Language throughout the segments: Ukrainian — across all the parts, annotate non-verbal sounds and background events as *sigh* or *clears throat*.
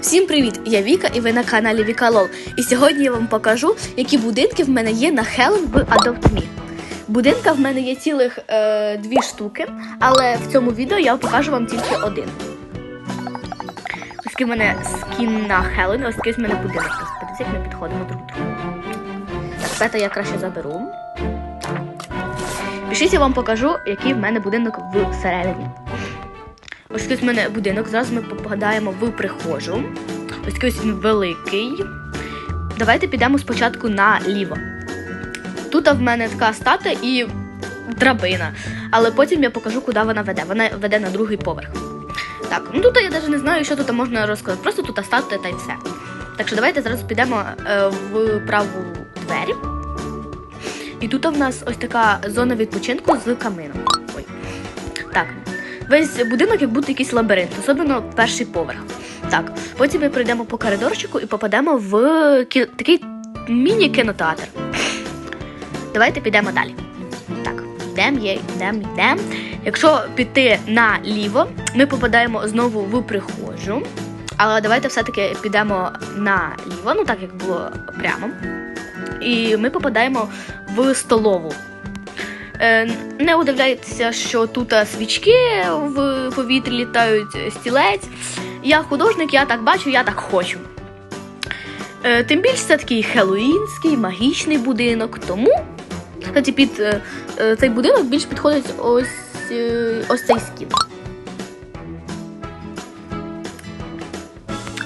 Всім привіт! Я Віка і ви на каналі Віка Лол. І сьогодні я вам покажу, які будинки в мене є на Хелен в Adopt. Будинка в мене є цілих е, дві штуки, але в цьому відео я покажу вам тільки один. Ось такий в мене скін на Хелен, ось такий в мене будинок. Подивіться, як ми підходимо друг до друга. Так, пета я краще заберу. Пишіть, я вам покажу, який в мене будинок всередині. Ось в мене будинок. Зараз ми попадаємо в прихожу. Ось ось він великий. Давайте підемо спочатку наліво. Тут в мене така стата і драбина. Але потім я покажу, куди вона веде. Вона веде на другий поверх. Так, ну тут я навіть не знаю, що тут можна розказати. Просто тут статуя та й все. Так що давайте зараз підемо е, в праву двері. І тут в нас ось така зона відпочинку з камином. Ой. Так, весь будинок як будто якийсь лабіринт, особливо перший поверх. Так, потім ми пройдемо по коридорчику і попадемо в кі... такий міні-кінотеатр. Давайте підемо далі. Так, йдемо, йдемо, йдемо. Якщо піти наліво, ми попадаємо знову в прихожу. Але давайте все-таки підемо наліво, ну так як було прямо. І ми попадаємо в столову. Е, Не удивляйтеся, що тут свічки в повітрі літають, стілець. Я художник, я так бачу, я так хочу. Е, Тим більше це такий хеллоїнський, магічний будинок. Тому кстати, під е, е, цей будинок більш підходить ось, е, ось цей скін.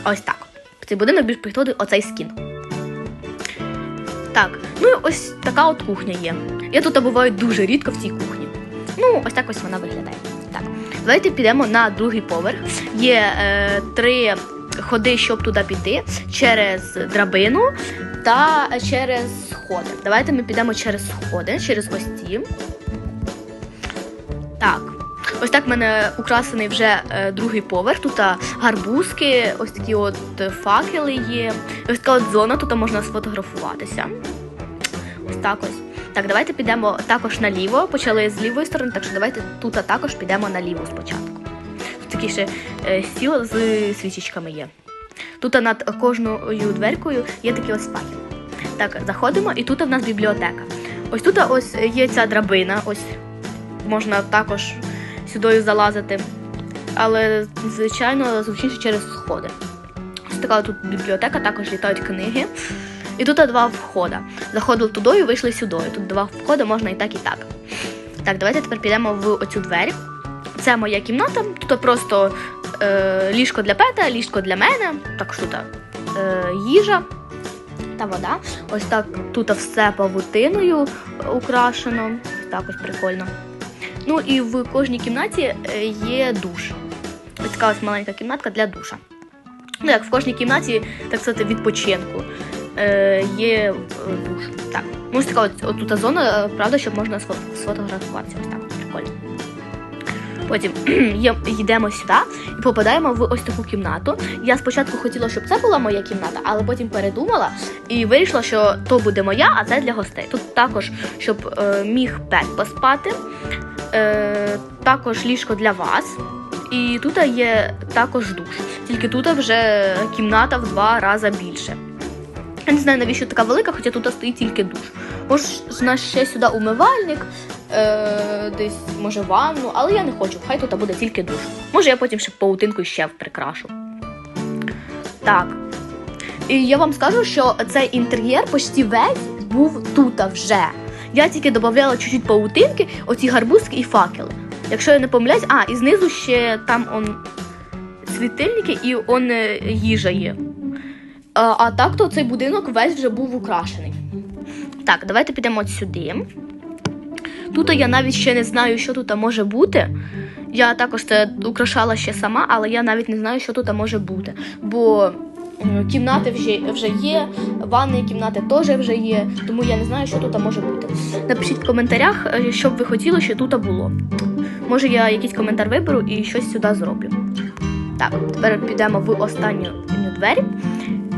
Ось так. Цей будинок більш підходить оцей скін. Так, ну і ось така от кухня є. Я тут буваю дуже рідко в цій кухні. Ну, ось так ось вона виглядає. Так, давайте підемо на другий поверх. Є е, три ходи, щоб туди піти, через драбину та через сходи. Давайте ми підемо через сходи, через ось ці. Так. Ось так в мене украсений вже е, другий поверх. Тут гарбузки, ось такі от е, факели є. Ось така от зона, тут можна сфотографуватися. Так ось. Так, давайте підемо також наліво. Почали з лівої сторони, так що давайте тут також підемо наліво спочатку. Тут такий ще е, стіл з свічечками є. Тут над кожною дверкою є такий ось факел. Так, заходимо, і тут в нас бібліотека. Ось тут ось є ця драбина, ось можна також сюди залазити. Але, звичайно, зручніше через сходи. Ось така тут бібліотека, також літають книги. І тут два входи. Заходили туди і вийшли сюди. Тут два входи можна і так, і так. Так, давайте тепер підемо в оцю двері. Це моя кімната. Тут просто е, ліжко для пета, ліжко для мене. Так що тут е, їжа та вода. Ось так тут все павутиною украшено. Так ось прикольно. Ну і в кожній кімнаті е, є душ. Ось така ось маленька кімнатка для душа. Ну, як в кожній кімнаті, так сказати, відпочинку е, є е, душ. Так. Ну, ось така от, от тут зона, е, правда, щоб можна сфо- сфотографуватися. Ось так, прикольно. Потім *clears throat* є- йдемо сюди і попадаємо в ось таку кімнату. Я спочатку хотіла, щоб це була моя кімната, але потім передумала і вирішила, що то буде моя, а це для гостей. Тут також, щоб е, міг пет поспати, е, також ліжко для вас. І тут є також душ. Тільки тут вже кімната в два рази більше. Я не знаю, навіщо така велика, хоча тут стоїть тільки душ. Може, ж ще сюди умивальник, е, десь, може, ванну, але я не хочу, хай тут буде тільки душ. Може, я потім ще паутинку ще прикрашу. Так. І я вам скажу, що цей інтер'єр почти весь був тут вже. Я тільки додавала чуть-чуть паутинки, оці гарбузки і факели. Якщо я не помиляюсь, а, і знизу ще там он світильники і он е, їжа є. А, а так то цей будинок весь вже був украшений. Так, давайте підемо от сюди. Тут я навіть ще не знаю, що тут може бути. Я також це украшала ще сама, але я навіть не знаю, що тут може бути. Бо кімнати вже, вже є, ванні кімнати теж вже є, тому я не знаю, що тут може бути. Напишіть в коментарях, е, що б ви хотіли, що тут було. Може, я якийсь коментар виберу і щось сюди зроблю. Так, тепер підемо в останню двері.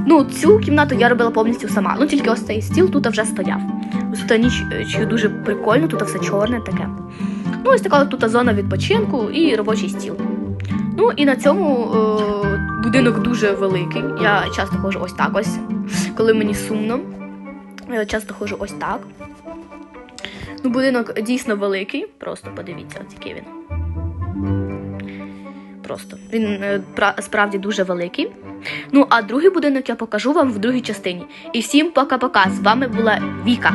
Ну, цю кімнату я робила повністю сама. Ну, тільки ось цей стіл тут вже стояв. Ось тут ніч е, дуже прикольно, тут все чорне таке. Ну, ось така тут зона відпочинку і робочий стіл. Ну і на цьому е, будинок дуже великий. Я часто ходжу ось так ось. Коли мені сумно. Я часто ходжу ось так. Ну, будинок дійсно великий. Просто подивіться, ось який він. Просто він е, справді дуже великий. Ну, а другий будинок я покажу вам в другій частині. І всім пока-пока. З вами була Віка.